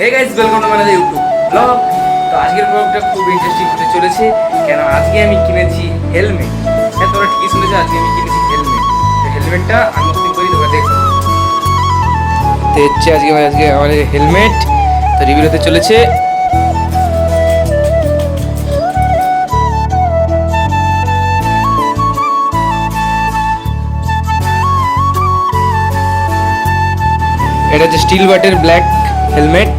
Hey guys welcome to my YouTube blog তো আজকের ব্লগটা খুব ইন্টারেস্টিং হতে চলেছে, কেন আজকে আমি কিনেছি হেলমেট হ্যাঁ তোমরা ঠিকই শুনেছো, আজকে আমি কিনেছি হেলমেট তো হেলমেটটা আনবক্সিং করি তোমরা দেখো। তো হচ্ছে আজকে আজকে আমাদের হেলমেট তো রিভিউ হতে চলেছে। এটা হচ্ছে স্টিল বাটের ব্ল্যাক হেলমেট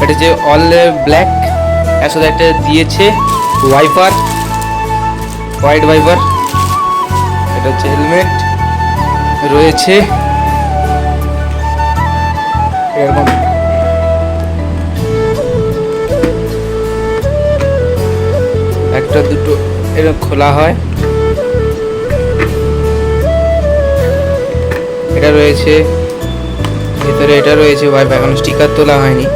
এটা যে অল ব্ল্যাক এর সাথে একটা দিয়েছে ওয়াইপার হোয়াইট ওয়াইপার এটা হচ্ছে হেলমেট রয়েছে। এরকম। একটা দুটো এরকম খোলা হয়। এটা রয়েছে। ভিতরে এটা রয়েছে ওয়াইফাই এখন স্টিকার তোলা হয়নি।